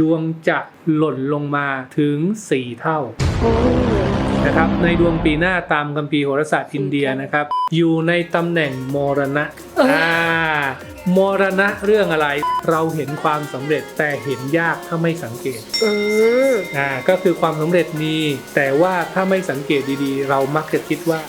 ดวงจะหล่นลงมาถึง 4 เท่าโอ้นะครับในดวงปีหน้าตามคัมภีร์โหราศาสตร์อินเดียนะครับ อยู่ในตำแหน่งมรณะเอออ่ามรณะเรื่องอะไรเราเห็นความสำเร็จแต่เห็นยากถ้าไม่สังเกตอืมอ่าก็คือความสำเร็จมีแต่ว่าถ้าไม่สังเกตดีๆ เรามักจะคิดว่า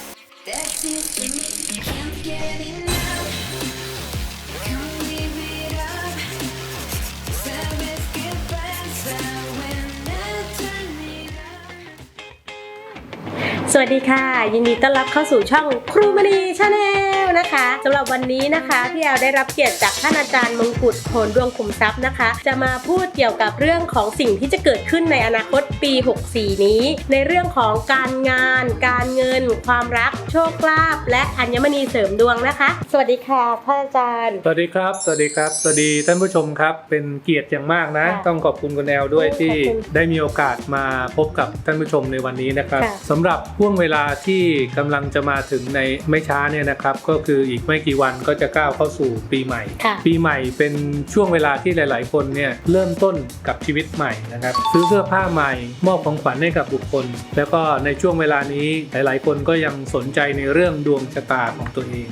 สวัสดีค่ะ ยินดีต้อนรับเข้าสู่ช่องครูมณีชาแนลนะคะสำหรับวันนี้นะคะพี่แอลได้รับเกียรติจากท่านอาจารย์มงกุฎโผลดวงขุมทรัพย์นะคะ จะมาพูดเกี่ยวกับเรื่องของสิ่งที่จะเกิดขึ้นในอนาคตปี 64 นี้ ในเรื่องของการงาน การเงิน ความรักโชคลาภและอัญมณีเสริมดวงนะคะ สวัสดีค่ะท่านอาจารย์ สวัสดีครับ สวัสดีครับสวัสดีท่านผู้ชมครับเป็นเกียรติอย่างมากนะค่ะต้องขอบคุณคุณแอลด้วยขอบคุณที่ได้มีโอกาสมาพบกับท่านผู้ชมในวันนี้นะครับค่ะสำหรับห่วงเวลาที่กำลังจะมาถึงในไม่ช้าเนี่ยนะครับก็คืออีกไม่กี่วันก็จะก้าวเข้าสู่ปีใหม่ค่ะปีใหม่เป็นช่วงเวลาที่หลาย ๆ คนเนี่ยเริ่มต้นกับชีวิตใหม่นะครับซื้อเสื้อผ้าใหม่ มอบของขวัญให้กับบุคคล แล้วก็ในช่วงเวลานี้หลาย ๆ คนก็ยังสนใจในเรื่องดวงชะตาของตัวเอง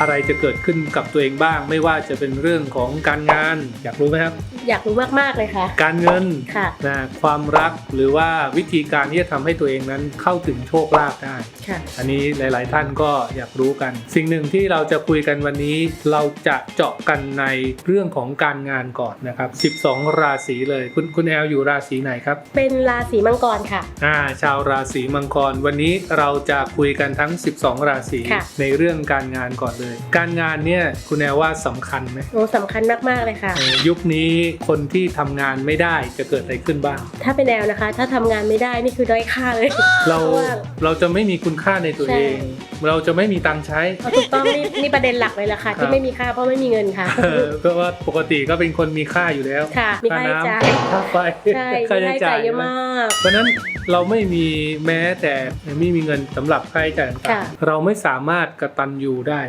อะไรจะเกิดขึ้นกับตัวเองบ้าง ไม่ว่าจะเป็นเรื่องของการงาน อยากรู้ไหมครับ อยากรู้มากๆเลยค่ะ การเงินค่ะนะความรักหรือว่าวิธีการที่จะทำให้ตัวเองนั้นเข้าถึงโชคลาภได้ ค่ะอันนี้หลาย ๆ ท่านก็อยากรู้กัน สิ่งหนึ่งที่เราจะคุยกันวันนี้ เราจะเจาะกันในเรื่องของการงานก่อนนะครับ 12 ราศีเลย คุณคุณแอลอยู่ราศีไหนครับ เป็นราศีมังกรค่ะ อ่าชาวราศีมังกร วันนี้เราจะคุยกันทั้ง 12 ราศีค่ะ ในเรื่องการงานก่อนเลย การงานเนี่ยคุณแอลว่าสำคัญไหมโอ้สำคัญมากๆเลยค่ะ เออยุคนี้คนที่ทำงานไม่ได้จะเกิดอะไรขึ้นบ้าง ถ้าเป็นแนวนะคะ ถ้าทำงานไม่ได้นี่คือด้อยค่าเลย เราเพราะว่าเราจะไม่มีคุณค่าในตัวใช่เอง เราจะไม่มีตังค์ใช้เอาถูกต้องนี่นี่ประเด็นหลักเลยล่ะค่ะครับที่ไม่มีค่าเพราะไม่มีเงินค่ะเออเพราะว่าปกติก็เป็นคนมีค่าอยู่แล้วค่ะมีค่าค่าใช้น้จ่ายำค่าไฟใช่ค่ามีใช้ค่าใช้จ่าจ่ายยเยอะมาก เพราะฉะนั้นเราไม่มีแม้แต่ไม่มีเงินสำหรับค่าใช้จ่ายต่าค่ะงๆเราไม่สามารถกระตันยูได้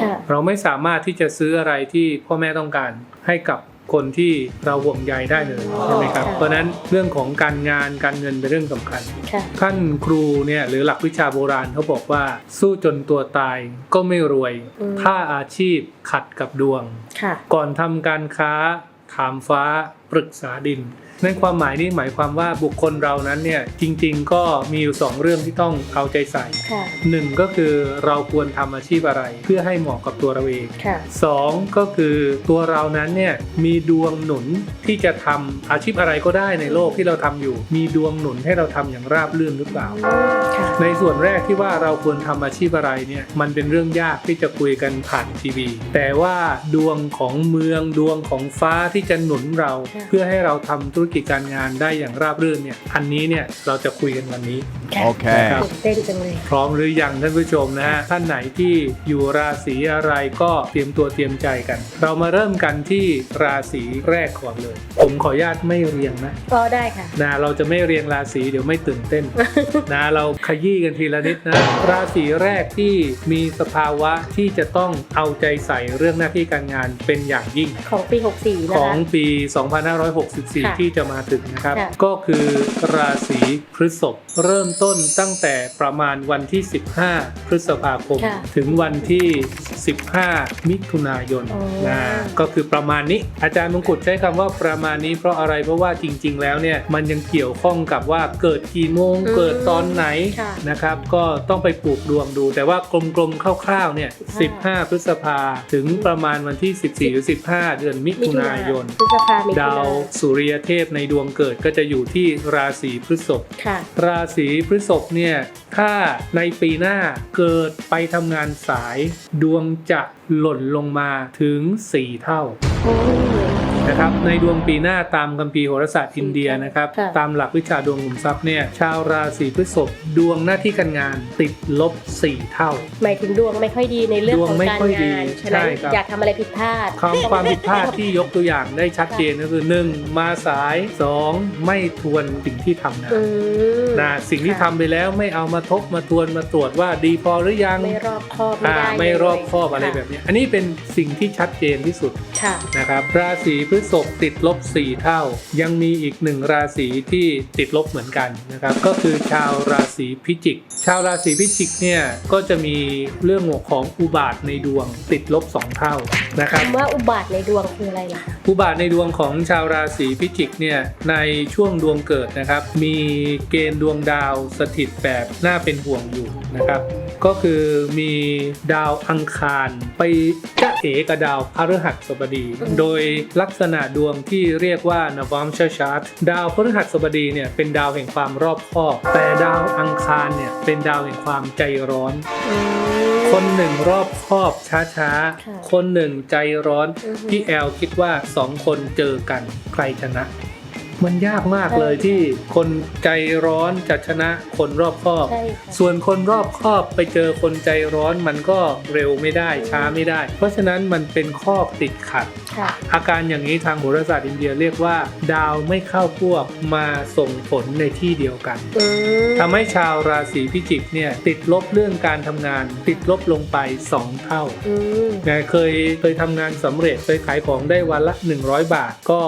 ค่ะเราไม่สามารถที่จะซื้ออะไรที่พ่อแม่ต้องการให้กับ คนที่เราห่วงใยได้เลยใช่ไหมครับค่ะเพราะฉะนั้นเรื่องของการงานการเงินเป็นเรื่องสำคัญค่ะท่านครูเนี่ยหรือหลักวิชาโบราณเขาบอกว่าสู้จนตัวตายก็ไม่รวยอืมถ้าอาชีพขัดกับดวงค่ะก่อนทำการค้าถามฟ้าปรึกษาดิน ในความหมายนี้หมายความว่าบุคคลเรานั้นเนี่ยจริง ๆ ก็มีอยู่สองเรื่องที่ต้องเอาใจใส่ค่ะหนึ่งก็คือเราควรทำอาชีพอะไร เพื่อให้เหมาะกับตัวเราเองค่ะสองก็คือตัวเรานั้นเนี่ยมีดวงหนุนที่จะทำอาชีพอะไรก็ได้ในโลกที่เราทำอยู่ มีดวงหนุนให้เราทำอย่างราบรื่นหรือเปล่าค่ะในส่วนแรกที่ว่าเราควรทำอาชีพอะไรเนี่ยมันเป็นเรื่องยากที่จะคุยกันผ่านทีวี แต่ว่าดวงของเมืองดวงของฟ้าที่จะหนุนเราค่ะเพื่อให้เราทำธุรกิจการงานได้อย่างราบรื่นเนี่ยอันนี้เนี่ยเราจะคุยกันวันนี้ค่ะ Okay. ตื่นเต้นจังเลย พร้อมหรือยังท่านผู้ชมนะฮะท่านไหนที่อยู่ราศีอะไรก็เตรียมตัวเตรียมใจกัน เรามาเริ่มกันที่ราศีแรกก่อนเลย ผมขออนุญาตไม่เรียงนะก็ได้ค่ะ นะเราจะไม่เรียงราศีเดี๋ยวไม่ตื่นเต้น นะเราขยี้กันทีละนิดนะราศีแรกที่มีสภาวะที่จะต้องเอาใจใส่เรื่องหน้าที่การงานเป็นอย่างยิ่ง ของปี 64 นะของคะ ปี ค่ะ2564 ที่จะมาถึงนะครับ ค่ะ ก็คือราศีพฤษภเริ่มต้นตั้งแต่ประมาณวันที่ 15 พฤษภาคม ค่ะถึงวันที่ 15 มิถุนายนอ๋อนะก็คือประมาณนี้ อาจารย์มงกุฎใช้คำว่าประมาณนี้เพราะอะไรเพราะว่าจริง ๆ แล้วเนี่ยมันยังเกี่ยวข้องกับว่าเกิดกี่โมงอืมเกิดตอนไหนค่ะนะครับ ก็ต้องไปปลูกดวงดู แต่ว่ากลมๆคร่าวๆเนี่ย15 พฤษภาถึงประมาณวันที่ 14 หรือ 15 เดือนมิถุนายน พฤษภามิถุดานาวสุริยเทพในดวงเกิดก็จะอยู่ที่ราศีพฤษภค่ะราศีพฤษภเนี่ยถ้าในปีหน้าเกิดไปทำงานสาย ดวงจะหล่นลงมาถึง 4 เท่าโอ้ นะครับในดวงปีหน้าตามคัมภีร์โหราศาสตร์อินเดียนะครับค่ะ ตามหลักวิชาดวงขุมทรัพย์เนี่ยชาวราศีพฤษภดวงหน้าที่การงานติดลบ 4 เท่า หมายถึงดวงไม่ค่อยดีในเรื่องดวงของไม่การค่อยดีงานฉะนั้นใช่ครับ อย่าทำอะไรผิดพลาด ความความผิดพลาดที่ยกตัวอย่างได้ชัดเจนก็คือ 1. มาสาย 2. ไม่ทวนสิ่งที่ทำนะอืมนะสิ่งที่ทำค่ะไปแล้วไม่เอามาทบมาทวนมาตรวจว่าดีพอหรือยังไม่รอบคอบไม่อ่าได้ไม่เลยรอบคอบอะไรค่ะแบบนี้ อันนี้เป็นสิ่งที่ชัดเจนที่สุด ค่ะ นะครับราศีพฤฤษภติดลบ 4 เท่า ยังมีอีกหนึ่งราศีที่ติดลบเหมือนกันนะครับ ก็คือชาวราศีพิจิก ชาวราศีพิจิกเนี่ยก็จะมีเรื่องของอุบาทในดวงติดลบ 2 เท่านะครับคำว่าอุบาทในดวงคืออะไรล่ะอุบาทในดวงของชาวราศีพิจิกเนี่ยในช่วงดวงเกิดนะครับ มีเกณฑ์ดวงดาวสถิตแบบน่าเป็นห่วงอยู่นะครับ ก็คือมีดาวอังคารไปจะเอกับดาวพฤหัสบดีอืมโดยลักษณะดวงที่เรียกว่านวมชชาร์ตดาวพฤหัสบดีเนี่ยเป็นดาวแห่งความรอบคอบ แต่ดาวอังคารเนี่ยเป็นดาวแห่งความใจร้อนอืมคนหนึ่งรอบคอบช้าค่ะๆคนหนึ่งใจร้อนอือฮึพี่แอลคิดว่าสองคนเจอกันใครชนะ มันยากมากเลยที่คนใจร้อนจะชนะคนรอบคอบ ใช่ค่ะ ส่วนคนรอบคอบไปเจอคนใจร้อนมันก็เร็วไม่ได้ช้าไม่ได้ เพราะฉะนั้นมันเป็นข้อติดขัด ค่ะ อาการอย่างนี้ทางโหราศาสตร์อินเดียเรียกว่า ดาวไม่เข้าพวกมาส่งผลในที่เดียวกัน อืมทำให้ชาวราศีพิจิกเนี่ยติดลบเรื่องการทำงาน ติดลบลงไป 2 เท่าอืม นะเคยเคยทำงานสำเร็จเคยขายของได้วันละ 100 บาทก็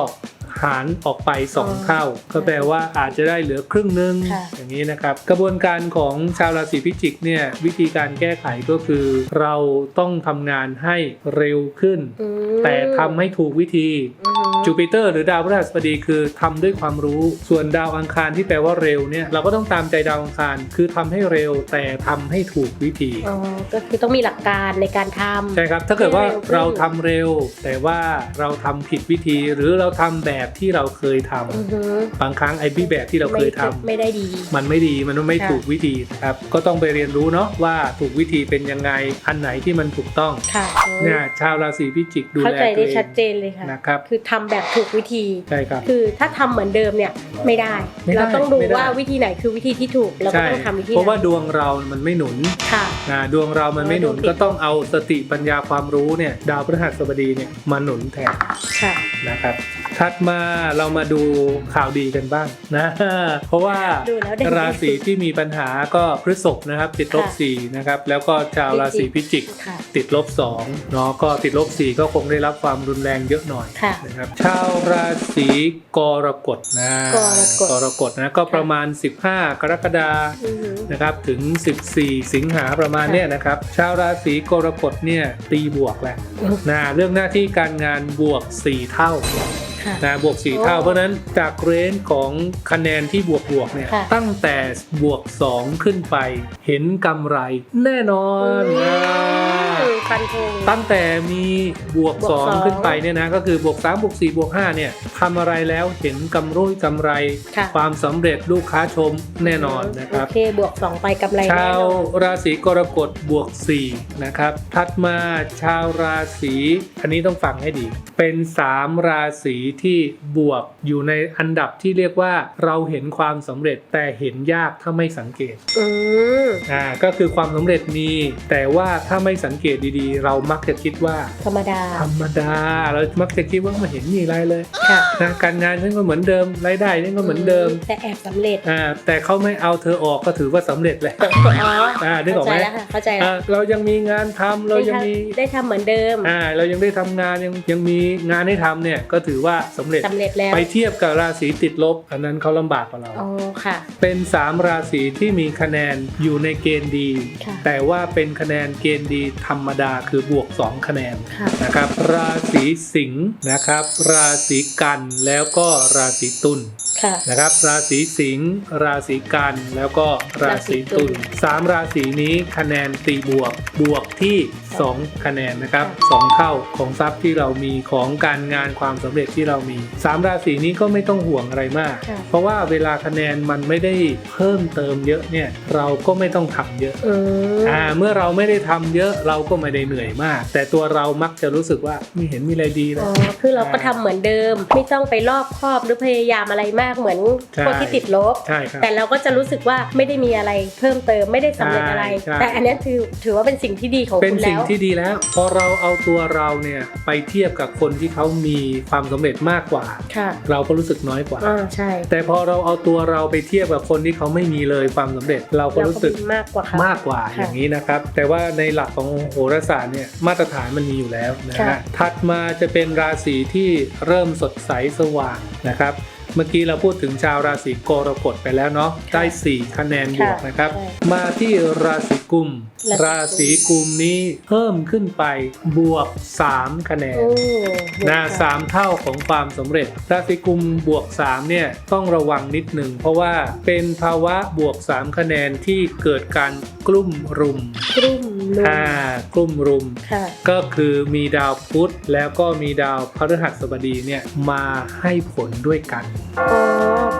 หารออกไป 2 เท่า ก็แปลว่าอาจจะได้เหลือครึ่งหนึงค่ะอย่างนี้นะครับ กระบวนการของชาวราศีพิจิกเนี่ยวิธีการแก้ไขก็คือเราต้องทำงานให้เร็วขึ้นอืมแต่ทำให้ถูกวิธีอืมจูปิเตอร์หรือดาวพฤหัสบดีคือทำด้วยความรู้ ส่วนดาวอังคารที่แปลว่าเร็วเนี่ยเราก็ต้องตามใจดาวอังคาร คือทำให้เร็วแต่ทำให้ถูกวิธีอ๋อก็คือต้องมีหลักการในการทำใช่ครับ ถ้าเกิดว่าให้เร็วขึ้นเราทำเร็ว แต่ว่าเราทำผิดวิธีหรือเราทำแบบที่เราเคยทำอือฮึบางครั้งไอ้พี่แบบที่เราเคยทำไม่ไม่ได้ดี มันไม่ดีมันไม่ค่ะ ถูกวิธีนะครับ ก็ต้องไปเรียนรู้เนาะว่าถูกวิธีเป็นยังไงอันไหนที่มันถูกต้องค่ะเนี่ยชาวราศีพิจิกดูเข้าแลใจตัวได้เองชัดเจนเลยค่ะ นะครับ คือทำแบบถูกวิธี ใช่ครับ คือถ้าทำเหมือนเดิมเนี่ยไม่ได้ ไม่ได้เราต้องดูไม่ได้ ว่าวิธีไหนคือวิธีที่ถูกเราก็ใช่ต้องทำวิธีเพราะว่านั้นดวงเรามันไม่หนุนค่ะ นะดวงเรามันไม่หนุนดวงติดก็ต้องเอาสติปัญญาความรู้เนี่ยดาวพฤหัสบดีเนี่ยมาหนุนแทนค่ะ นะครับ ถัดมาเรามาดูข่าวดีกันบ้างนะ เพราะว่าดูแล้วได้ราศีที่มีปัญหาก็พฤษภนะครับ ติดลบค่ะสี่นะครับแล้วก็ชาวราศีพิจิกค่ะติดลบสองเนาะก็ติดลบสี่ก็คงได้รับความรุนแรงเยอะหน่อยค่ะนะครับชาวราศีกรกฎนะกรกฎกรกฎนะก็ประมาณ 15 กรกฎาคมอือฮึนะครับถึง 14 สิงหาประมาณค่ะเนี้ยนะครับ ชาวราศีกรกฎเนี่ยตีบวกแหละอืมนะเรื่องหน้าที่การงานบวก 4 เท่าค่ะ นะบวก4โอ้เท่าเพราะฉะนั้นจากเรนจ์ของคะแนนที่บวกบวกเนี่ยค่ะ ตั้งแต่บวก 2 ขึ้นไป เห็นกำไรแน่นอนนะอืมฟันธง ตั้งแต่มีบวก บวกสอง 2 ขึ้นไปเนี่ยนะ ก็คือบวก 3 บวก 4 บวก 5 เนี่ยทำอะไรแล้วเห็นกำไรกำไร ค่ะ ความสำเร็จลูกค้าชมแน่นอนนะครับ โอเค บวกสองไปกำไรชาวแน่นอนราศีกรกฎบวก 4 นะครับ ถัดมาชาวราศีอันนี้ต้องฟังให้ดี เป็น 3 ราศีที่บวกอยู่ในอันดับที่เรียกว่าเราเห็นความสำเร็จแต่เห็นยากถ้าไม่สังเกตอืมอ่าก็คือความสำเร็จมี แต่ว่าถ้าไม่สังเกตดีๆ เรามักจะคิดว่า ธรรมดา ธรรมดาเรามักจะคิดว่าไม่เห็นมีอะไรเลยค่ะนะการงานฉันก็เหมือนเดิมรายได้ฉันก็เหมือนเดิม แต่แอบสำเร็จอ่าแต่เขาไม่เอาเธอออกก็ถือว่าสำเร็จแล้วอ๋ออ่านึกออกไหมเข้าใจแล้วค่ะเข้าใจแล้วอ่าเรายังมีงานทำเรายังมีได้ทำเหมือนเดิมอ่าเรายังได้ทำงานยังยังมีงานให้ทำเนี่ยก็ถือว่าสำเร็จสำเร็จแล้วไปเทียบกับราศีติดลบ อันนั้นเขาลำบากกว่าเราอ๋อค่ะ เป็น 3 ราศีที่มีคะแนนอยู่ในเกณฑ์ดีค่ะแต่ว่าเป็นคะแนนเกณฑ์ดีธรรมดาคือบวก 2 คะแนนค่ะนะครับ ราศีสิงห์นะครับ ราศีกันแล้วก็ราศีตุล ค่ะ นะครับ ราศีสิงห์ราศีกันแล้วก็ราศีตุลราศีตุลสามราศีนี้คะแนนตีบวกบวกที่ 2 คะแนนนะครับค่ะสองเท่าของทรัพย์ที่เรามีของการงานความสำเร็จที่เรามีสามราศีนี้ก็ไม่ต้องห่วงอะไรมากค่ะเพราะว่าเวลาคะแนนมันไม่ได้เพิ่มเติมเยอะเนี่ยเราก็ไม่ต้องทำเยอะอืมอ่าเมื่อเราไม่ได้ทำเยอะเราก็ไม่ได้เหนื่อยมาก แต่ตัวเรามักจะรู้สึกว่าไม่เห็นมีอะไรดีเลอ๋ยอคือเราก็ทำเหมือนเดิม ไม่ต้องไปรอบครอบหรือพยายามอะไรมากเหมือนใช่พวกที่ติดลบใช่ครับแต่เราก็จะรู้สึกว่าไม่ได้มีอะไรเพิ่มเติมไม่ได้สำเร็จอะไรใช่ใช่แต่อันนี้ถือถือว่าเป็นสิ่งที่ดีของเป็นคุณสิ่งที่ดีแล้ว พอเราเอาตัวเราเนี่ยไปเทียบกับคนที่เขามีความสำเร็จมากกว่าค่ะเราก็รู้สึกน้อยกว่าอ่าใช่ แต่พอเราเอาตัวเราไปเทียบกับคนที่เขาไม่มีเลยความสำเร็จ เราก็รู้สึกเรามีมากกว่าเขามากกว่าค่ะอย่างนี้นะครับ แต่ว่าในหลักของโหราศาสตร์เนี่ยมาตรฐานมันมีอยู่แล้วนะค่ะฮะถัดมาจะเป็นราศีที่เริ่มสดใสสว่างนะครับ เมื่อกี้เราพูดถึงชาวราศีกรกฎไปแล้วเนาะได้ 4 คะแนนบวกนะครับใช่มาที่ราศีกุม ราราศีศีกุมนี้เพิ่มขึ้นไปบวก 3 คะแนนโอ้นะบวกสามเท่าของความสำเร็จ ราศีกุมบวก 3 เนี่ยต้องระวังนิดหนึ่งเพราะว่าเป็นภาวะบวก 3 คะแนนที่เกิดการกลุ่มรุมกลุ่มลุมอ่ากลุ่มรุมค่ะก็คือมีดาวพุธแล้วก็มีดาวพฤหัสบดีเนี่ยมาให้ผลด้วยกันอ๋อ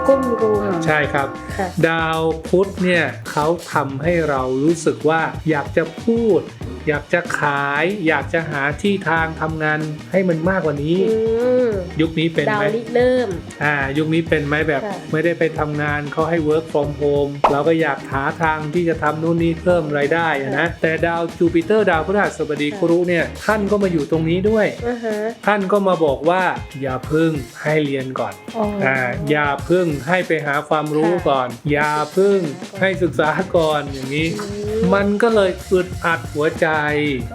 กลุ่มรุมใช่ครับ ค่ะ ดาวพุธเนี่ยเขาทำให้เรารู้สึกว่าอยากจะพูด อยากจะขาย อยากจะหาที่ทางทำงานให้มันมากกว่านี้ อืมยุคนี้เป็นดาวไหมริเริ่ม อ่า ยุคนี้เป็นไหมแบบ ค่ะ ไม่ได้ไปทำงานเขาให้ work from home เราก็อยากหาทางที่จะทำนู่นนี่เพิ่มรายได้อะนะ แต่ดาวจูปิเตอร์ดาวพฤหัสบดีครุเนี่ยท่านก็มาอยู่ตรงนี้ด้วย อ่าฮะท่านก็มาบอกว่าอย่าพึ่งให้เรียนก่อน อ๋ออ อ่าอย่าพึ่งให้ไปหาความรู้ค่ะก่อน อย่าพึ่งให้ศึกษาก่อนอย่างนี้ อืมันก็เลยอึดอัดหัวใจ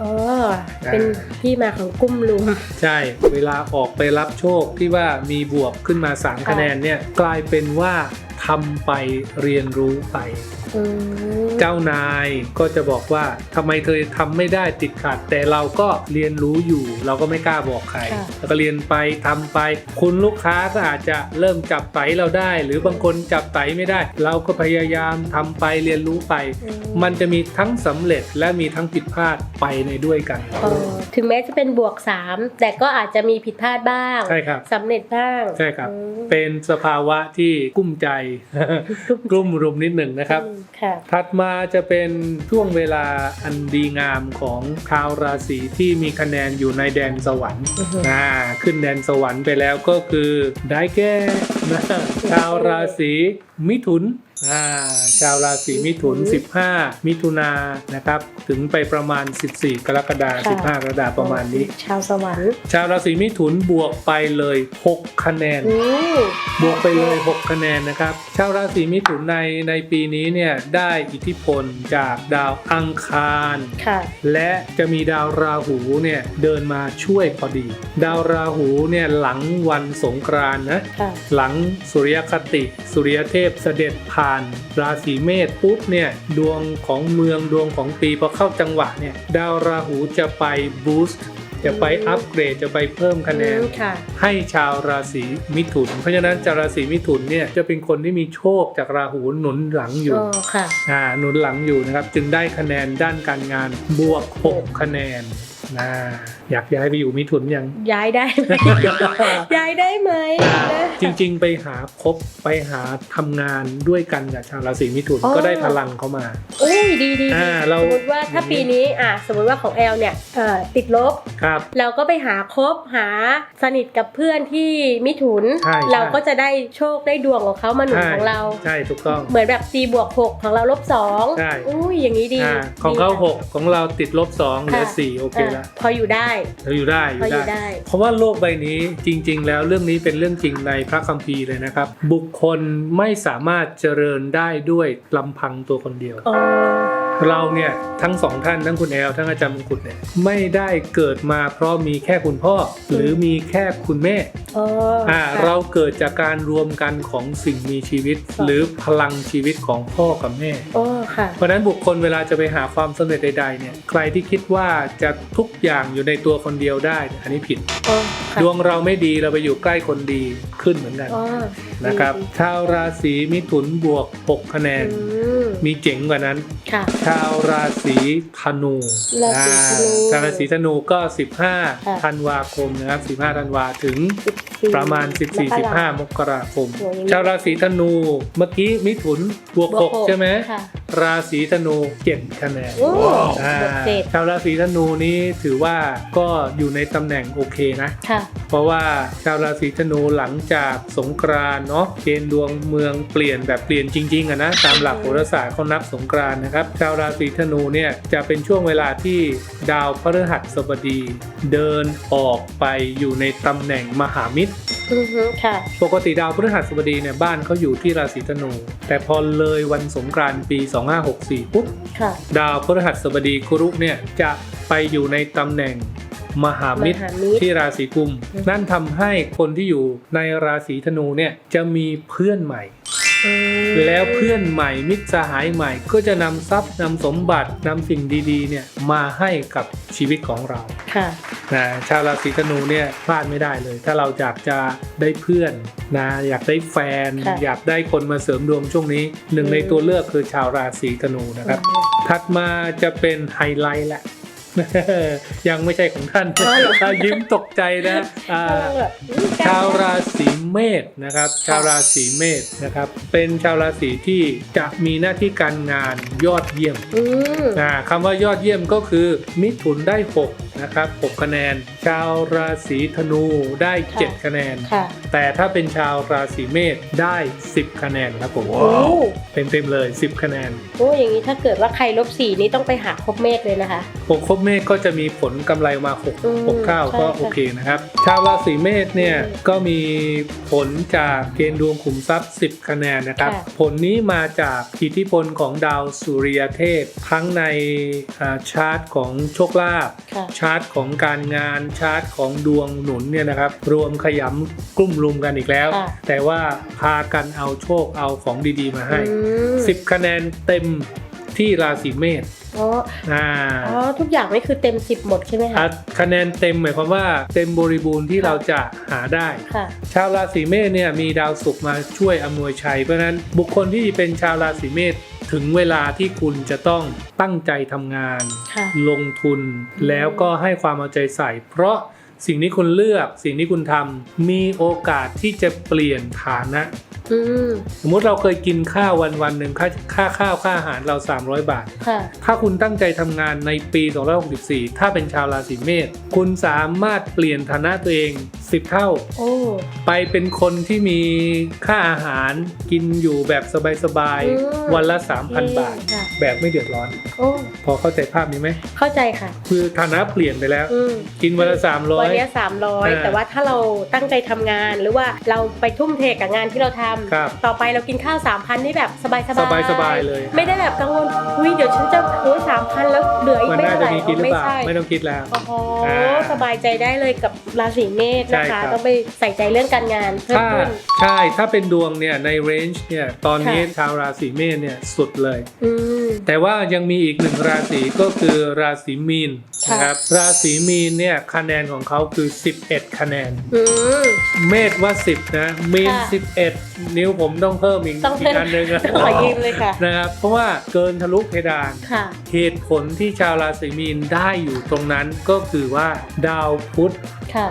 อ๋อเป็นที่มาของกลุ่มลุม ใช่ เวลาออกไปรับโชคที่ว่ามีบวกขึ้นมา 3 คะแนนเนี่ย กลายเป็นว่าทำไปเรียนรู้ไปอืม เจ้านายก็จะบอกว่าทำไมเธอทำไม่ได้ติดขัด แต่เราก็เรียนรู้อยู่ เราก็ไม่กล้าบอกใครค่ะแล้วก็เรียนไปทำไป คุณลูกค้าก็อาจจะเริ่มจับไตเราได้ หรือบางคนจับไตไม่ได้ เราก็พยายามทำไปเรียนรู้ไปอืมมันจะมีทั้งสำเร็จและมีทั้งผิดพลาดไปในด้วยกันอ๋อถึงแม้จะเป็นบวก 3 แต่ก็อาจจะมีผิดพลาดบ้างใช่ครับสำเร็จบ้างใช่ครับอืมเป็นสภาวะที่กุ้มใจกลุ่มรุมนิดหนึ่งนะครับอืมค่ะ ถัดมาจะเป็นช่วงเวลาอันดีงามของชาวราศีที่มีคะแนนอยู่ในแดนสวรรค์อือฮึอ่าขึ้นแดนสวรรค์ไปแล้วก็คือได้แก่นะชาวราศีมิถุน อ่าชาวราศีมิถุน 15 มิถุนายนนะครับ ถึงไปประมาณ 14 กรกฎาคม15 กรกฎาคมประมาณนี้ ชาวสวรรค์ชาวราศีมิถุนบวกไปเลย 6 คะแนนอืมบวกไปเลย 6 คะแนนนะครับ ชาวราศีมิถุนในในปีนี้เนี่ยได้อิทธิพลจากดาวอังคารค่ะและจะมีดาวราหูเนี่ยเดินมาช่วยพอดี ดาวราหูเนี่ยหลังวันสงกรานต์นะค่ะหลังสุริยคติ สุริยเทพเสด็จผ่านราศีเมษปุ๊บเนี่ยดวงของเมืองดวงของปีพอเข้าจังหวะเนี่ยดาวราหูจะไปบูสต์จะไปอัปเกรดจะไปเพิ่มคะแนนอืมค่ะให้ชาวราศีมิถุน เพราะฉะนั้นชาวราศีมิถุนเนี่ยจะเป็นคนที่มีโชคจากราหูหนุนหลังอยู่อ๋อค่ะอ่าหนุนหลังอยู่นะครับ จึงได้คะแนนด้านการงานบวก 6 คะแนน นะอยากย้ายไปอยู่มิถุนยัง ย้ายได้ไหมย้ายได้ไหมนะจริงๆ ไปหาคบไปหาทำงานด้วยกันกับชาวราศีมิถุนอ๋อก็ได้พลังเข้ามาอุ้ยดีดีอ่าดีเราสมมติว่าถ้าปีนี้อะสมมติว่าของแอลเนี่ยเอ่อติดลบครับเราก็ไปหาคบหาสนิทกับเพื่อนที่มิถุนใช่เราก็จะได้โชคได้ดวงของเขามาหนุนใช่ของเราใช่ถูกต้องเหมือนแบบ4บวก6ของเราลบ2ใช่อุ้ยอย่างนี้ดีอ่าของเขาดี6ของเราติดลบ2เหลือค่ะ4โอเคอะละพออยู่ได้ เราอยู่ได้พออยู่ได้ เพราะว่าโลกใบนี้จริง ๆ แล้วเรื่องนี้เป็นเรื่องจริงในพระคัมภีร์เลยนะครับ บุคคลไม่สามารถเจริญได้ด้วยลำพังตัวคนเดียว อ๋อ เราเนี่ยทั้งสองท่านทั้งคุณแอลทั้งอาจารย์มงกุฎเนี่ยไม่ได้เกิดมาเพราะมีแค่คุณพ่อ หรือมีแค่คุณแม่อ๋ออ่าค่ะเราเกิดจากการรวมกันของสิ่งมีชีวิตค่ะหรือพลังชีวิตของพ่อกับแม่อ๋อค่ะ เพราะฉะนั้นบุคคลเวลาจะไปหาความสำเร็จใดๆเนี่ยใครที่คิดว่าจะทุกอย่างอยู่ในตัวคนเดียวได้เนี่ยอันนี้ผิดอ๋อค่ะดวงเราไม่ดีเราไปอยู่ใกล้คนดีขึ้นเหมือนกันอ๋อนะครับดีชาวราศีมิถุนบวก 6 คะแนน อืมมีเจ๋งกว่านั้น ค่ะชาวราศีธนูราศีธนูอ่าชาวราศีธนูก็ค่ะ15 ธันวาคมนะครับ 15 ธันวาถึง14ประมาณมกรา14-15 มกราคมโอ้ยอย่างนี้ชาวราศีธนูเมื่อกี้มิถุนบวกบวกหก6ใช่ไหมค่ะราศีธนู7คะแนนโอ้อ่าบวกเจ็ดชาวราศีธนูนี้ถือว่าก็อยู่ในตำแหน่งโอเคนะค่ะเพราะว่าชาวราศีธนูหลังจากสงกรานต์เนาะเกณฑ์ดวงเมืองเปลี่ยนแบบเปลี่ยนจริงๆอะนะตามหลักโหราศาสตร์เขานับสงกรานต์นะครับชาวราศีธนูเนี่ยจะเป็นช่วงเวลาที่ดาวพฤหัสบดี เดินออกไปอยู่ในตำแหน่งมหามิตรอือฮึค่ะ ปกติดาวพฤหัสบดีเนี่ยบ้านเขาอยู่ที่ราศีธนู แต่พอเลยวันสงกรานต์ปี 2564ปุ๊บค่ะดาวพฤหัสบดีคุรุเนี่ยจะไปอยู่ในตำแหน่งมหามิตร มหามิตร ที่ราศีกุมอืมนั่นทำให้คนที่อยู่ในราศีธนูเนี่ยจะมีเพื่อนใหม่อืม แล้วเพื่อนใหม่มิตรสหายใหม่ก็จะนำทรัพย์นำสมบัตินำสิ่งดีๆเนี่ยมาให้กับชีวิตของเราค่ะนะชาวราศีธนูเนี่ยพลาดไม่ได้เลย ถ้าเราอยากจะได้เพื่อนนะอยากได้แฟนค่ะอยากได้คนมาเสริมดวงช่วงนี้ หนึ่งอืมในตัวเลือกคือชาวราศีธนูนะครับ ถัดมาจะเป็นไฮไลท์แหละ ยังไม่ใช่ของท่านอ๋อเหรอถ้ายิ้มตกใจนะอ่าเออแบบอืมชาวราศีเมษนะครับ ชาวราศีเมษนะครับ เป็นชาวราศีที่จะมีหน้าที่การงานยอดเยี่ยมอืมอ่าคำว่ายอดเยี่ยมก็คือ มิถุนได้ 6 นะครับ 6 คะแนน ชาวราศีธนูได้ 7 คะแนนค่ะแต่ถ้าเป็นชาวราศีเมษได้ 10 คะแนนครับผมโอ้เต็มๆเลย 10 คะแนนโอ้อย่างนี้ถ้าเกิดว่าใครลบสี่นี่ต้องไปหาครบเมฆเลยนะคะหกครบเมษก็จะมีผลกำไรมาอืม6 6ข้าวก็ใช่ค่ะโอเคนะครับ ชาวราศีเมษเนี่ยอืมก็มีผลจากเกณฑ์ดวงขุมทรัพย์ 10 คะแนนนะครับค่ะผลนี้มาจากอิทธิพลของดาวสุริยเทพ ทั้งในอ่าชาร์ตของโชคลาภค่ะชาร์ตของการงานชาร์ตของดวงหนุนเนี่ยนะครับ รวมขยำกลุ่มรุมกันอีกแล้วค่ะแต่ว่าพากันเอาโชคเอาของดีๆมาให้อืม10 คะแนนเต็ม ที่ราศีเมษอ๋ออ่าอ๋อทุกอย่างนี่คือเต็มสิบหมดใช่ไหมอะคะ คะแนนเต็มหมายความว่าเต็มบริบูรณ์ที่ค่ะเราจะหาได้ ค่ะ ชาวราศีเมษเนี่ยมีดาวศุกร์มาช่วยอำนวยชัย เพราะฉะนั้นบุคคลที่เป็นชาวราศีเมษถึงเวลาที่คุณจะต้องตั้งใจทำงาน ค่ะ ลงทุนแล้วก็ให้ความเอาใจใส่ เพราะสิ่งที่คุณเลือกสิ่งที่คุณทำมีโอกาสที่จะเปลี่ยนฐานะอืม สมมุติเราเคยกินข้าววันวันๆหนึ่งค่าค่าข้าวค่าอาหารเรา 300 บาทค่ะถ้าคุณตั้งใจทำงานในปี264 ถ้าเป็นชาวราศีเมษคุณสามารถเปลี่ยนฐานะตัวเอง 10 เท่าโอ้ไปเป็นคนที่มีค่าอาหารกินอยู่แบบสบายอืมๆวันละ 3,000 บาทค่ะแบบไม่เดือดร้อนโอ้พอเข้าใจภาพนี้ไหม เข้าใจค่ะ คือฐานะเปลี่ยนไปแล้วอืมกินวันละวันเนี้สามร้อยอ่าแต่ว่าถ้าเราตั้งใจทำงานหรือว่าเราไปทุ่มเทกับงานที่เราทำครับต่อไปเรากินข้าวสามพันนี่แบบสบายสบายสบายๆเลย ไม่ได้แบบกังวลอุ้ยเดี๋ยวฉันจะโอ้ยสามพันแล้วเหลืออี300กมันไม่น่าเท่าไหจะร่มีกินหรือไม่เปล่า ใช่ไม่ต้องคิดแล้ว โอ้โหอ่าสบายใจได้เลยกับราศีเมษใช่นะครัคะบ ต้องไปใส่ใจเรื่องการงานเพิ่มถ้าขึ้น ใช่ถ้าเป็นดวงเนี่ยในเรนจ์เนี่ยตอนนี้ค่ะ ชาวราศีเมษเนี่ยสุดเลย อืม แต่ว่ายังมีอีกหนึ่งราศีก็คือราศีมีนค่ะ นะครับราศีมีนเนี่ยคะแนนของเขาคือ 11 คะแนน อืม เมษว่า 10 นะมีนค่ะ 11นิ้วผมต้องเพิ่มอีกต้องอีเพิ่กมอันหนึ่งนะขอยืมเลยค่ะ นะครับเพราะว่าเกินทะลุเพดาน ค่ะ เหตุผลที่ชาวราศีมีนได้อยู่ตรงนั้นก็คือว่าดาวพุธค่ะ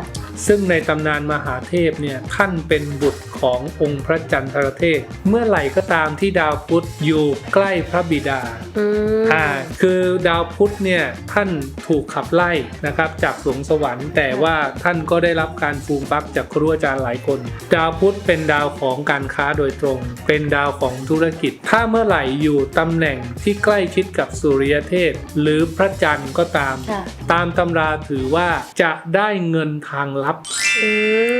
ซึ่งในตำนานมหาเทพเนี่ยท่านเป็นบุตรขององค์พระจันทรเทพ เมื่อไหร่ก็ตามที่ดาวพุธอยู่ใกล้พระบิดาอืมอ่าคือดาวพุธเนี่ยท่านถูกขับไล่นะครับจากสวงสวรรค์ แต่ว่าท่านก็ได้รับการฟูมฟักจากครูอาจารย์หลายคน ดาวพุธเป็นดาวของการค้าโดยตรง เป็นดาวของธุรกิจ ถ้าเมื่อไหร่อยู่ตำแหน่งที่ใกล้ชิดกับสุริยเทพ หรือพระจันทร์ก็ตามค่ะตามตำราถือว่าจะได้เงินทางรับ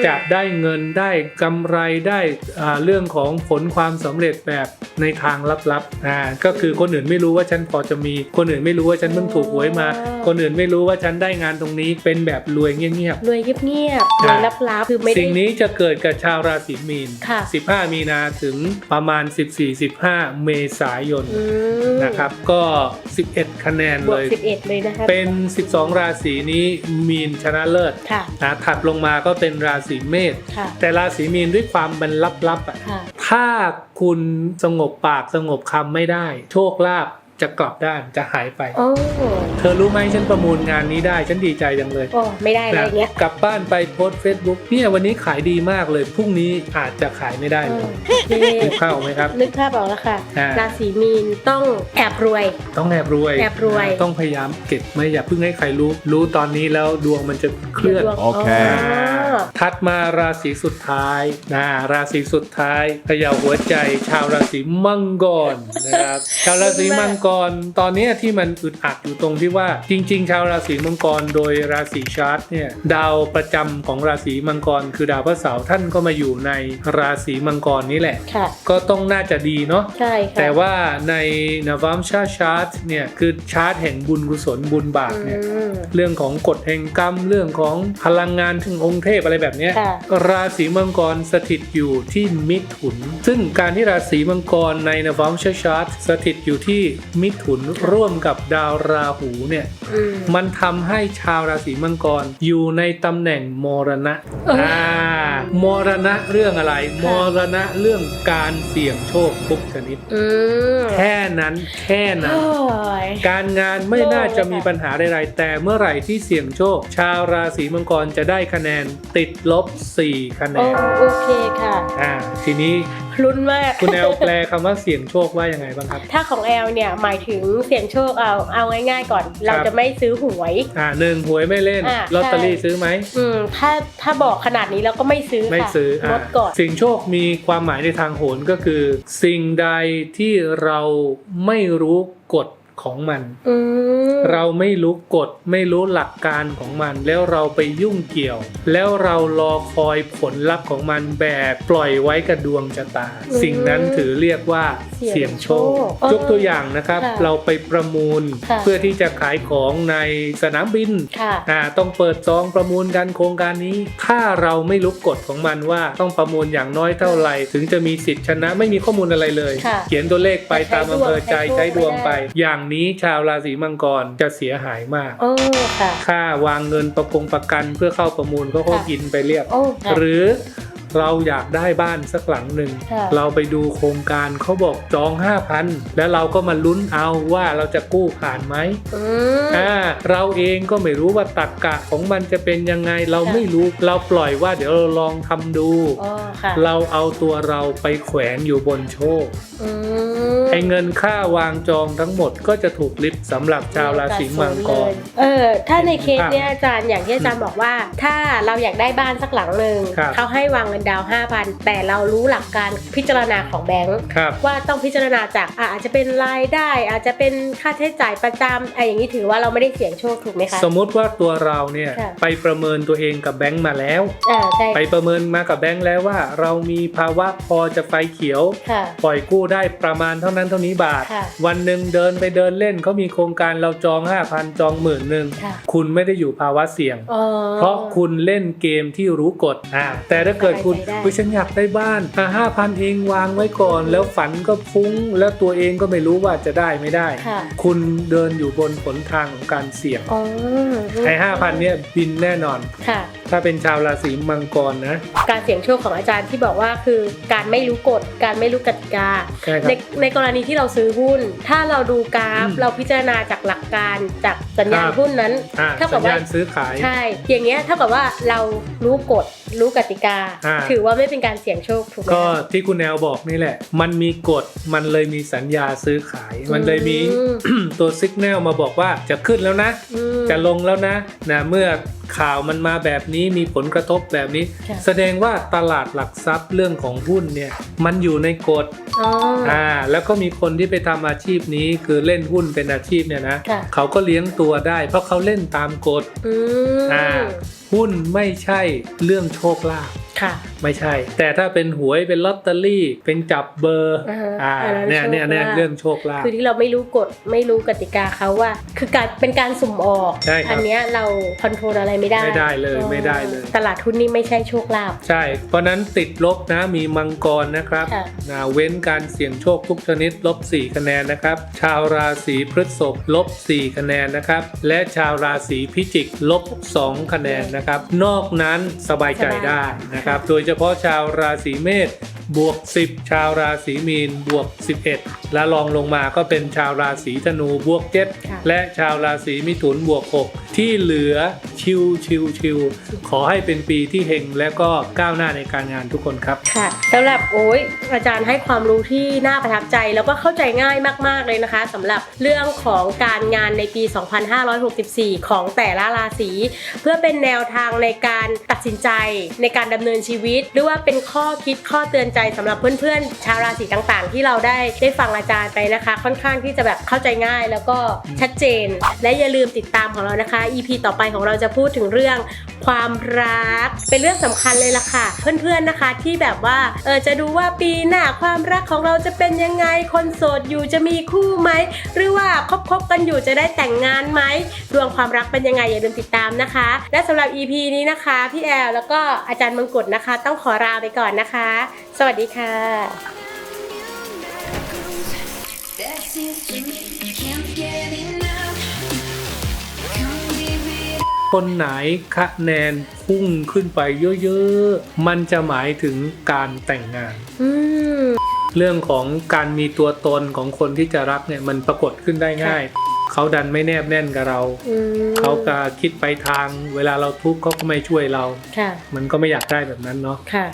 จะได้เงินได้กำไรได้อ่าเรื่องของผลความสำเร็จแบบในทางลับๆอ่าก็คือคนอื่นไม่รู้ว่าฉันพอจะมี คนอื่นไม่รู้ว่าฉันเพิ่งถูกหวยมา คนอื่นไม่รู้ว่าฉันได้งานตรงนี้เป็นแบบรวยเงียบรวยเงียบๆรวยลับๆคือไม่ๆได้สิ่งนี้จะเกิดกับชาวราศีมีนค่ะ15 มีนาถึงประมาณ 14-15 เมษายนอืมนะครับก็ 11 คะแนนบเลวกยสิบเอ็ดเลยนะคะเป็น 12 ราศีนี้มีนชนะเลิศค่ะนะถัดลงมาก็เป็นราศีเมษค่ะแต่ราศีมีนด้วยความมันลับๆอะค่ะถ้าคุณสงบปากสงบคำไม่ได้ โชคลาภ จะกลับด้านจะหายไป โอ้เธอรู้ไหมฉันประมูลงานนี้ได้ ฉันดีใจจังเลย โอ้ไม่ได้อะไรเงี้ย กลับบ้านไปโพสเฟซบุ๊กเนี่ยวันนี้ขายดีมากเลยพรุ่งนี้อาจจะขายไม่ได้เอเลอยนี่นึกเข้าไหมครับ นึกภาพออกแล้วค่ะ อ่า ราศีมีนต้องแอบรวย ต้องแอบรวยแอบรวย ต้องพยายามเก็บไม่อย่าเพิ่งให้ใครรู้ รู้ตอนนี้แล้วดวงมันจะเคลื่อน ดี๋ยวดวงโอเคอ๋อถัดมาราศีสุดท้ายนะราศีสุดท้ายเขย่าหัวใจ ชาวราศีมังกรนะครับ ชาวราศีมังกรตอนเนี้ยที่มันอึดอัดอยู่ตรงที่ว่าจริง ๆ ชาวราศีมังกรโดยราศีชาร์ตเนี่ยดาวประจำของราศีมังกร คือดาวพระเสาร์ท่านก็มาอยู่ในราศีมังกรนี่แหละค่ะก็ต้องน่าจะดีเนาะใช่ค่ะแต่ว่าในนวัมชาชาร์ตเนี่ยคือชาร์ตแห่งบุญกุศลบุญบาปเนี่ยอืมเรื่องของกฎแห่งกรรมเรื่องของพลังงานถึงองค์เทพอะไรแบบเนี้ยค่ะราศีมังกรสถิตอยู่ที่มิถุน ซึ่งการที่ราศีมังกรในนวัมชาชาร์ตสถิตอยู่ที่มิถุนร่วมกับดาวราหูเนี่ยอืมมันทำให้ชาวราศีมังกรอยู่ในตำแหน่งมรณะเอออ่อ่ามรณะเรื่องอะไร มรณะเรื่องการเสี่ยงโชคทุกชนิดอืมแค่นั้นแค่นั้นโอ้ยการงานไม่น่าจะมีปัญหาใดๆแต่เมื่อไหร่ที่เสี่ยงโชค ชาวราศีมังกรจะได้คะแนนติดลบ 4 คะแนโอ้นโอเคค่ะอ่าทีนี้ลุ้นมาก คุณแอลแปลคำว่าเสี่ยงโชคว่ายังไงบ้างครับ ถ้าของแอลเนี่ยหมายถึงเสี่ยงโชคเอาเอาง่ายๆก่อน เราจะไม่ซื้อหวย อ่าหนึ่งหวยไม่เล่นอ่าลอตเตอรี่ใช่ ซื้อไหมอืมถ้าถ้าบอกขนาดนี้เราก็ไม่ซื้อไม่ค่ะซื้อลอ่าดก่อน เสี่ยงโชคมีความหมายในทางโหรก็คือ สิ่งใดที่เราไม่รู้กฎ ของมันอืมเราไม่รู้กฎไม่รู้หลักการของมัน แล้วเราไปยุ่งเกี่ยว แล้วเรารอคอยผลลัพธ์ของมันแบบปล่อยไว้กับดวงชะตา สิ่งนั้นถือเรียกว่าเสี่ยงโชคยกตัวอย่างนะครับ เราไปประมูลเพื่อที่จะขายของในสนามบินค่ะอ่าต้องเปิดซองประมูลกันโครงการนี้ ถ้าเราไม่รู้กฎของมันว่าต้องประมูลอย่างน้อยเท่าไหร่ ถึงจะมีสิทธิ์ชนะไม่มีข้อมูลอะไรเลยค่ะเขียนตัวเลขไปตามอำเภอใจใช้ใช้ดดววงงไปไปอย่างนี้ชาวราศีมังกรจะเสียหายมาก โอ้ค่ะ ค่าวางเงินประกงประกันเพื่อเข้าประมูลก็เขาค่ะกินไปเรียบ โอ้ค่ะ หรือเราอยากได้บ้านสักหลังหนึ่ง ค่ะ เราไปดูโครงการเขาบอกจอง 5,000 แล้วเราก็มาลุ้นเอาว่าเราจะกู้ผ่านไหมอืม อ่าเราเองก็ไม่รู้ว่าตักกะของมันจะเป็นยังไงเราค่ะ ไม่รู้เราปล่อยว่าเดี๋ยวเราลองทำดูอ๋อค่ะเราเอาตัวเราไปแขวนอยู่บนโชค อืม ไอ้เงินค่าวางจองทั้งหมดก็จะถูกลิฟสำหรับชาวราศีมังกร เออ ถ้าในเคสเนี้ยอาจารย์อย่างที่อาจารย์บอกว่า ถ้าเราอยากได้บ้านสักหลังหนึ่งครับเขาให้วางเงินดาวห้าพันแต่เรารู้หลักการพิจารณาของแบงก์ครับ ว่าต้องพิจารณาจากอะอาจจะเป็นรายได้ อาจจะเป็นค่าใช้จ่ายประจำไอ้อย่างนี้ถือว่าเราไม่ได้เสี่ยงโชคถูกไหมคะ สมมุติว่าตัวเราเนี่ยค่ะ ไปประเมินตัวเองกับแบงค์มาแล้ว อ่าใช่ไปประเมินมากับแบงค์แล้วว่า เรามีภาวะพอจะไฟเขียว ค่ะ ปล่อยกู้ได้ประมาณเท่านั้นเท่านี้บาทค่ะวันหนึ่งเดินไปเดินเล่นเขามีโครงการเราจอง 5,000 จองหมื่นหนึ่งค่ะคุณไม่ได้อยู่ภาวะเสี่ยงอ๋อเพราะคุณเล่นเกมที่รู้กฎอ่าแต่ถ้าเกิดคุณสบายใจได้อุ๊ยฉันอยากได้บ้านอะห้าพันเองวางไว้ก่อน แล้วฝันก็ฟุ้ง แล้วตัวเองก็ไม่รู้ว่าจะได้ไม่ได้ค่ะคุณเดินอยู่บนหนทางของการเสี่ยงอ๋อไอ้ห้าพันเนี่ยบินแน่นอนค่ะถ้าเป็นชาวราศีมังกรนะ การเสี่ยงโชคของอาจารย์ที่บอกว่าคือการไม่รู้กฎการไม่รู้กติกาใช่ครัในบในกรณีที่เราซื้อหุ้น ถ้าเราดูกราฟอืมเราพิจารณาจากหลักการจากสัญญาณครับหุ้นนั้นอ่าเท่ากัสับญว่าญาณซื้อขาย ใช่ อย่างเงี้ยเท่ากับว่าเรารู้กฎ รู้กติกา อ่า ถือว่าไม่เป็นการเสี่ยงโชคถูกไหมก็คะที่คุณแนวบอกนี่แหละ มันมีกฎมันเลยมีสัญญาซื้อขาย มันเลยมี อืมตัวซิกแนลมาบอกว่าจะขึ้นแล้วนะ อืม จะลงแล้วนะนะเมื่อข่าวมันมาแบบนี้มีผลกระทบแบบนี้ ค่ะ แสดงว่าตลาดหลักทรัพย์เรื่องของหุ้นเนี่ยมันอยู่ในกฎอ๋ออ อ่าแล้วก็มีคนที่ไปทำอาชีพนี้คือเล่นหุ้นเป็นอาชีพเนี่ยนะค่ะ เขาก็เลี้ยงตัวได้ เพราะเขาเล่นตามกฎ อืมอ่า หุ้นไม่ใช่เรื่องโชคลาภ ค่ะ ไม่ใช่ แต่ถ้าเป็นหวยเป็นลอตเตอรี่ เป็นจับเบอร์อ่าฮะอ่าอันนั้นเนี่ยเนี่ยเนี่ยโชคลาภเรื่องโชคลาภคือที่เราไม่รู้กฎไม่รู้กติกาเขาว่า คือการเป็นการสุ่มออกใช่ครับอัเนี้ยเราคอนโทรลอะไรไม่ได้ไม่ได้เลยอ๋อไม่ได้เลย ตลาดหุ้นนี่ไม่ใช่โชคลาภใช่ เพราะนั้นติดลบนะมีมังกรนะครับค่ะนะเว้นการเสี่ยงโชคทุกชนิดลบ 4 คะแนนนะครับ ชาวราศีพฤษภลบ 4 คะแนนนะครับ และชาวราศีพิจิกลบ 2 คะแนนนะครับ นอกนั้นสบายใจได้นะครับ โดยเฉพาะชาวราศีเมษบวก 10 ชาวราศีมีนบวก 11 และรองลงมาก็เป็นชาวราศีธนูบวกค่ะ7และชาวราศีมิถุนบวก 6 ที่เหลือชิวชิวชิวขอให้เป็นปีที่เฮงและก็ก้าวหน้าในการงานทุกคนครับ ค่ะสำหรับโอ้ยอาจารย์ให้ความรู้ที่น่าประทับใจแล้วก็เข้าใจง่ายมาก ๆ เลยนะคะสำหรับเรื่องของการงานในปี 2564 ของแต่ละราศีเพื่อเป็นแนวทางในการตัดสินใจในการดำเนินชีวิต หรือว่าเป็นข้อคิดข้อเตือนใจสำหรับเพื่อนๆ ชาวราศีต่าง ๆ ที่เราได้ได้ฟังอาจารย์ไปนะคะ ค่อนข้างที่จะแบบเข้าใจง่ายแล้วก็ชัดเจน และอย่าลืมติดตามของเรานะคะ EP ต่อไปของเราจะพูดถึงเรื่องความรัก เป็นเรื่องสำคัญเลยล่ะค่ะ เพื่อนๆนะคะที่แบบว่าเออจะดูว่าปีหน้าความรักของเราจะเป็นยังไงคนโสดอยู่จะมีคู่ไหมหรือว่าคบๆกันอยู่จะได้แต่งงานไหมดวงความรักเป็นยังไงอย่าลืมติดตามนะคะ และสำหรับ EP นี้นะคะพี่แอลแล้วก็อาจารย์มงกุฎนะคะ ต้องขอลาไปก่อนนะคะ สวัสดีค่ะ That's it for me. คนไหนคะแนนพุ่งขึ้นไปเยอะๆ มันจะหมายถึงการแต่งงานอืมเรื่องของการมีตัวตนของคนที่จะรักเนี่ยมันปรากฏขึ้นได้ง่าย เขาดันไม่แนบแน่นกับเราอืมเขาก็คิดไปทาง เวลาเราทุกข์เขาก็ไม่ช่วยเราค่ะมันก็ไม่อยากได้แบบนั้นเนาะค่ะ